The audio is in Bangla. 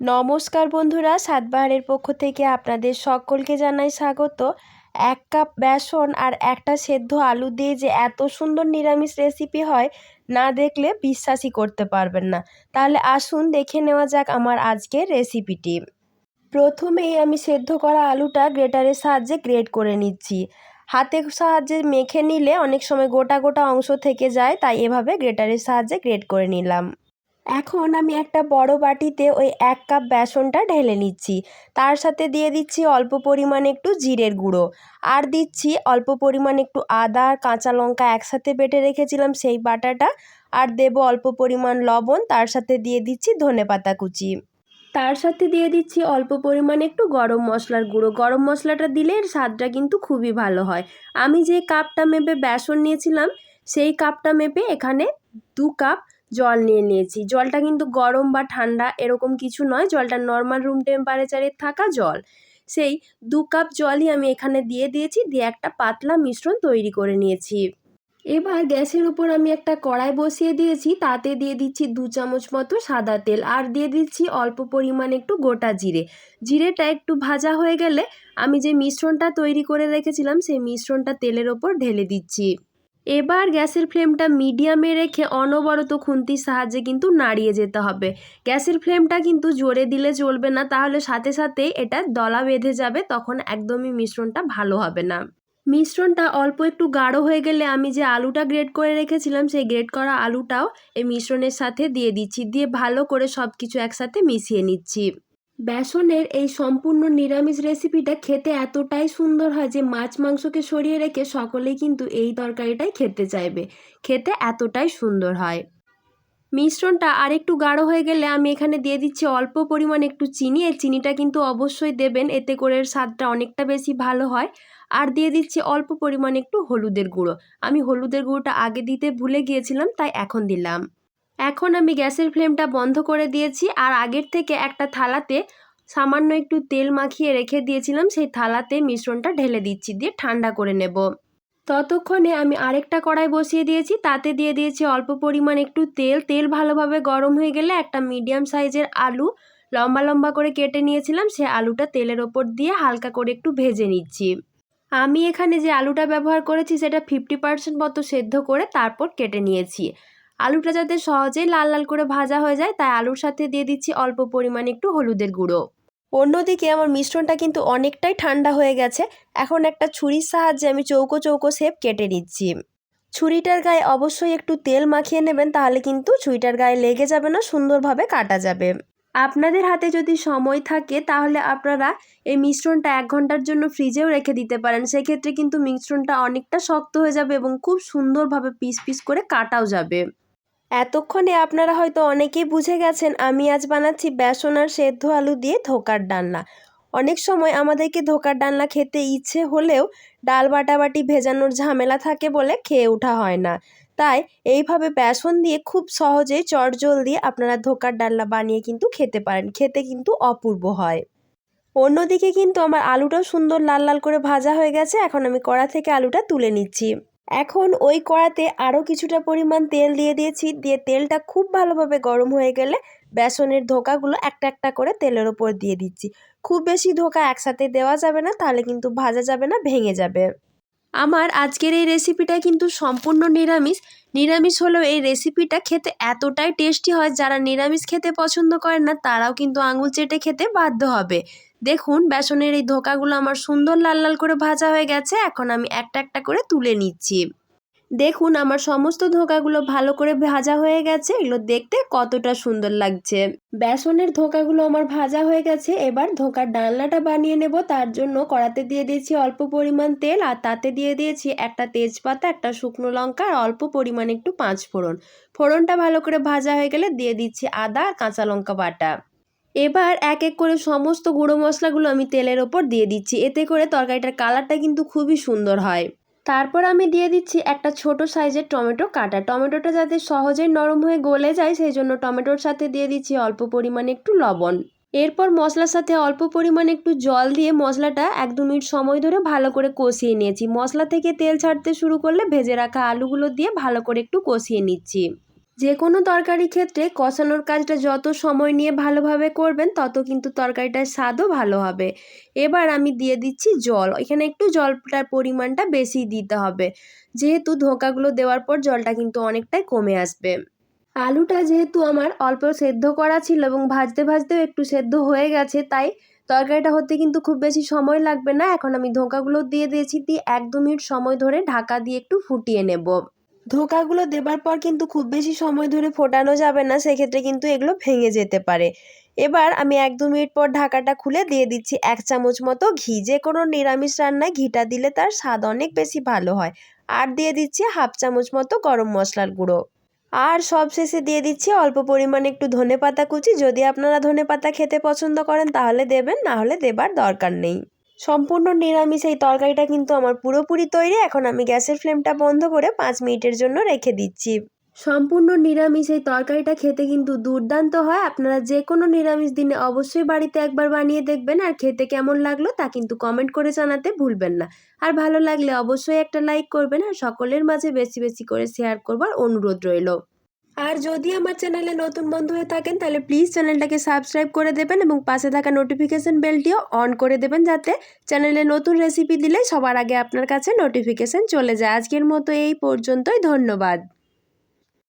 নমস্কার বন্ধুরা, সাতবাহারের পক্ষ থেকে আপনাদের সকলকে জানাই স্বাগত। এক কাপ বেসন আর একটা সেদ্ধ আলু দিয়ে যে এত সুন্দর নিরামিষ রেসিপি হয়, না দেখলে বিশ্বাসই করতে পারবেন না। তাহলে আসুন দেখে নেওয়া যাক আমার আজকের রেসিপিটি প্রথমেই আমি সেদ্ধ করা আলুটা গ্রেটারের সাহায্যে গ্রেট করে নিচ্ছি। হাতের সাহায্যে মেখে নিলে অনেক সময় গোটা গোটা অংশ থেকে যায়, তাই এভাবে গ্রেটারের সাহায্যে গ্রেট করে নিলাম। এখন আমি একটা বড় বাটিতে ওই এক কাপ বেসনটা ঢেলে নিচ্ছি। তার সাথে দিয়ে দিচ্ছি অল্প পরিমাণে একটু জিরের গুঁড়ো। আর দিচ্ছি অল্প পরিমাণে একটু আদা আর কাঁচা লঙ্কা একসাথে বেটে রেখেছিলাম সেই বাটাটা। আর দেবো অল্প পরিমাণ লবণ, তার সাথে দিয়ে দিচ্ছি ধনে পাতা কুচি। তার সাথে দিয়ে দিচ্ছি অল্প পরিমাণে একটু গরম মশলার গুঁড়ো। গরম মশলাটা দিলে এর স্বাদটা কিন্তু খুবই ভালো হয়। আমি যে কাপটা মেপে বেসন নিয়েছিলাম, সেই কাপটা মেপে এখানে দু কাপ জল নিয়ে নিয়েছি। জলটা কিন্তু গরম বা ঠান্ডা এরকম কিছু নয়, জলটা নর্মাল রুম টেম্পারেচারে থাকা জল। সেই দু কাপ জলই আমি এখানে দিয়ে দিয়েছি, দিয়ে একটা পাতলা মিশ্রণ তৈরি করে নিয়েছি। এবার গ্যাসের উপর আমি একটা কড়াই বসিয়ে দিয়েছি, তাতে দিয়ে দিচ্ছি দু চামচ মতো সাদা তেল, আর দিয়ে দিচ্ছি অল্প পরিমাণে একটু গোটা জিরে। জিরেটা একটু ভাজা হয়ে গেলে আমি যে মিশ্রণটা তৈরি করে রেখেছিলাম, সেই মিশ্রণটা তেলের ওপর ঢেলে দিচ্ছি। এবার গ্যাসের ফ্লেমটা মিডিয়ামে রেখে অনবরত খুন্তির সাহায্যে কিন্তু নাড়িয়ে যেতে হবে। গ্যাসের ফ্লেমটা কিন্তু জোরে দিলে চলবে না, তাহলে সাথে সাথে এটা দলা বেঁধে যাবে, তখন একদমই মিশ্রণটা ভালো হবে না। মিশ্রণটা অল্প একটু গাঢ় হয়ে গেলে আমি যে আলুটা গ্রেড করে রেখেছিলাম, সেই গ্রেড করা আলুটাও এই মিশ্রণের সাথে দিয়ে দিচ্ছি, দিয়ে ভালো করে সব কিছু একসাথে মিশিয়ে নিচ্ছি। বেসনের এই সম্পূর্ণ নিরামিষ রেসিপিটা খেতে এতটাই সুন্দর হয় যে মাছ মাংসকে সরিয়ে রেখে সকলেই কিন্তু এই তরকারিটাই খেতে চাইবে। খেতে এতটাই সুন্দর হয়। মিশ্রণটা আর একটু গাঢ় হয়ে গেলে আমি এখানে দিয়ে দিচ্ছি অল্প পরিমাণ একটু চিনি। এই চিনিটা কিন্তু অবশ্যই দেবেন, এতে করে স্বাদটা অনেকটা বেশি ভালো হয়। আর দিয়ে দিচ্ছি অল্প পরিমাণ একটু হলুদের গুঁড়ো। আমি হলুদের গুঁড়োটা আগে দিতে ভুলে গিয়েছিলাম, তাই এখন দিলাম। এখন আমি গ্যাসের ফ্লেমটা বন্ধ করে দিয়েছি আর আগের থেকে একটা থালাতে সামান্য একটু তেল মাখিয়ে রেখে দিয়েছিলাম, সেই থালাতে মিশ্রণটা ঢেলে দিচ্ছি, দিয়ে ঠান্ডা করে নেব। ততক্ষণে আমি আরেকটা কড়াই বসিয়ে দিয়েছি, তাতে দিয়ে দিয়েছি অল্প পরিমাণ একটু তেল। তেল ভালোভাবে গরম হয়ে গেলে একটা মিডিয়াম সাইজের আলু লম্বা লম্বা করে কেটে নিয়েছিলাম, সে আলুটা তেলের ওপর দিয়ে হালকা করে একটু ভেজে নিচ্ছি। আমি এখানে যে আলুটা ব্যবহার করেছি, সেটা ফিফটি পার্সেন্ট মতো সেদ্ধ করে তারপর কেটে নিয়েছি। আলুটা যাতে সহজেই লাল লাল করে ভাজা হয়ে যায়, তাই আলুর সাথে দিয়ে দিচ্ছি অল্প পরিমাণে একটু হলুদের গুঁড়ো। অন্যদিকে আমার মিশ্রণটা কিন্তু অনেকটাই ঠান্ডা হয়ে গেছে, এখন একটা ছুরির সাহায্যে আমি চৌকো চৌকো শেপ কেটে নিচ্ছি। ছুরিটার গায়ে অবশ্যই একটু তেল মাখিয়ে নেবেন, তাহলে কিন্তু ছুরিটার গায়ে লেগে যাবে না, সুন্দরভাবে কাটা যাবে। আপনাদের হাতে যদি সময় থাকে, তাহলে আপনারা এই মিশ্রণটা এক ঘণ্টার জন্য ফ্রিজেও রেখে দিতে পারেন। সেক্ষেত্রে কিন্তু মিশ্রণটা অনেকটা শক্ত হয়ে যাবে এবং খুব সুন্দরভাবে পিস পিস করে কাটাও যাবে। এতক্ষণে আপনারা হয়তো অনেকেই বুঝে গেছেন, আমি আজ বানাচ্ছি বেসন আর সেদ্ধ আলু দিয়ে ধোকার ডালনা। অনেক সময় আমাদেরকে ধোকার ডালনা খেতে ইচ্ছে হলেও ডাল বাটাবাটি ভেজানোর ঝামেলা থাকে বলে খেয়ে ওঠা হয় না। তাই এইভাবে বেসন দিয়ে খুব সহজেই দিয়ে আপনারা ধোকার ডালনা বানিয়ে কিন্তু খেতে পারেন। খেতে কিন্তু অপূর্ব হয়। অন্যদিকে কিন্তু আমার আলুটাও সুন্দর লাল লাল করে ভাজা হয়ে গেছে, এখন আমি কড়া থেকে আলুটা তুলে নিচ্ছি। এখন ওই কড়াতে আরও কিছুটা পরিমাণ তেল দিয়ে দিয়েছি। দিয়ে তেলটা খুব ভালোভাবে গরম হয়ে গেলে বেসনের ধোকাগুলো একটা একটা করে তেলের ওপর দিয়ে দিচ্ছি। খুব বেশি ধোকা একসাথে দেওয়া যাবে না, তাহলে কিন্তু ভাজা যাবে না, ভেঙে যাবে। আমার আজকের এই রেসিপিটা কিন্তু সম্পূর্ণ নিরামিষ। নিরামিষ হলেও এই রেসিপিটা খেতে এতটাই টেস্টি হয়, যারা নিরামিষ খেতে পছন্দ করেন না, তারাও কিন্তু আঙুল চেটে খেতে বাধ্য হবে। দেখুন, বেসনের এই ধোকাগুলো আমার সুন্দর লাল লাল করে ভাজা হয়ে গেছে, এখন আমি একটা একটা করে তুলে নিচ্ছি। দেখুন আমার সমস্ত ধোকাগুলো ভালো করে ভাজা হয়ে গেছে। এগুলো দেখতে কতটা সুন্দর লাগছে। বেসনের ধোকাগুলো আমার ভাজা হয়ে গেছে। এবার ধোকার ডালনাটা বানিয়ে নেব। তার জন্য কড়াতে দিয়ে দিয়েছি অল্প পরিমাণ তেল আর তাতে দিয়ে দিয়েছি একটা তেজপাতা, একটা শুকনো লঙ্কা আর অল্প পরিমাণ একটু পাঁচ ফোড়ন। ফোড়নটা ভালো করে ভাজা হয়ে গেলে দিয়ে দিচ্ছি আদা আর কাঁচা লঙ্কা বাটা। এবার এক এক করে সমস্ত গুঁড়ো মশলাগুলো আমি তেলের ওপর দিয়ে দিচ্ছি। এতে করে তরকারিটার কালারটা কিন্তু খুবই সুন্দর হয়। তারপর আমি দিয়ে দিচ্ছি একটা ছোট সাইজের টমেটো কাটা। টমেটোটা যাতে সহজেই নরম হয়ে গলে যায়, সেই জন্য টমেটোর সাথে দিয়ে দিচ্ছি অল্প পরিমাণে একটু লবণ। এরপর মশলার সাথে অল্প পরিমাণে একটু জল দিয়ে মশলাটা এক দু মিনিট সময় ধরে ভালো করে কষিয়ে নিয়েছি। মশলা থেকে তেল ছাড়তে শুরু করলে ভেজে রাখা আলুগুলো দিয়ে ভালো করে একটু কষিয়ে নিচ্ছি। যে কোনো তরকারি ক্ষেত্রে কষানোর কাজটা যত সময় নিয়ে ভালোভাবে করবেন, তত কিন্তু তরকারিটার স্বাদও ভালো হবে। এবার আমি দিয়ে দিচ্ছি জল। এখানে একটু জলটার পরিমাণটা বেশি দিতে হবে। যেহেতু ধোকাগুলো দেওয়ার পর জলটা কিন্তু অনেকটাই কমে আসবে। আলুটা যেহেতু আমার অল্প সেদ্ধ করা ছিল এবং ভাজতে ভাজতেও একটু সেদ্ধ হয়ে গেছে, তাই তরকারিটা হতে কিন্তু খুব বেশি সময় লাগবে না। এখন আমি ধোকাগুলো দিয়ে দিয়েছি, দিয়ে এক দু মিনিট সময় ধরে ঢাকা দিয়ে একটু ফুটিয়ে নেব। ধোকাগুলো দেবার পর কিন্তু খুব বেশি সময় ধরে ফোটানো যাবে না, সেক্ষেত্রে কিন্তু এগুলো ভেঙে যেতে পারে। এবার আমি এক দু মিনিট পর ঢাকাটা খুলে দিয়ে দিচ্ছি এক চামচ মতো ঘি। যে কোনো নিরামিষ রান্নায় ঘিটা দিলে তার স্বাদ অনেক বেশি ভালো হয়। আর দিয়ে দিচ্ছি হাফ চামচ মতো গরম মশলার গুঁড়ো। আর সব শেষে দিয়ে দিচ্ছি অল্প পরিমাণে একটু ধনে পাতা কুচি। যদি আপনারা ধনে পাতা খেতে পছন্দ করেন তাহলে দেবেন, না হলে দেবার দরকার নেই। সম্পূর্ণ নিরামিষ এই তরকারিটা কিন্তু আমার পুরোপুরি তৈরি। এখন আমি গ্যাসের ফ্লেমটা বন্ধ করে পাঁচ মিনিটের জন্য রেখে দিচ্ছি। সম্পূর্ণ নিরামিষ এই তরকারিটা খেতে কিন্তু দুর্দান্ত হয়। আপনারা যে কোনো নিরামিষ দিনে অবশ্যই বাড়িতে একবার বানিয়ে দেখবেন আর খেতে কেমন লাগল তা কিন্তু কমেন্ট করে জানাতে ভুলবেন না। আর ভালো লাগলে অবশ্যই একটা লাইক করবেন আর সকলের মাঝে বেশি বেশি করে শেয়ার করবার অনুরোধ রইল। আর যদি আমার চ্যানেলে নতুন বন্ধু হয়ে থাকেন, তাহলে প্লিজ চ্যানেলটাকে সাবস্ক্রাইব করে দেবেন এবং পাশে থাকা নোটিফিকেশান বেলটিও অন করে দেবেন যাতে চ্যানেলে নতুন রেসিপি দিলে সবার আগে আপনার কাছে নোটিফিকেশান চলে যায়। আজকের মতো এই পর্যন্তই, ধন্যবাদ।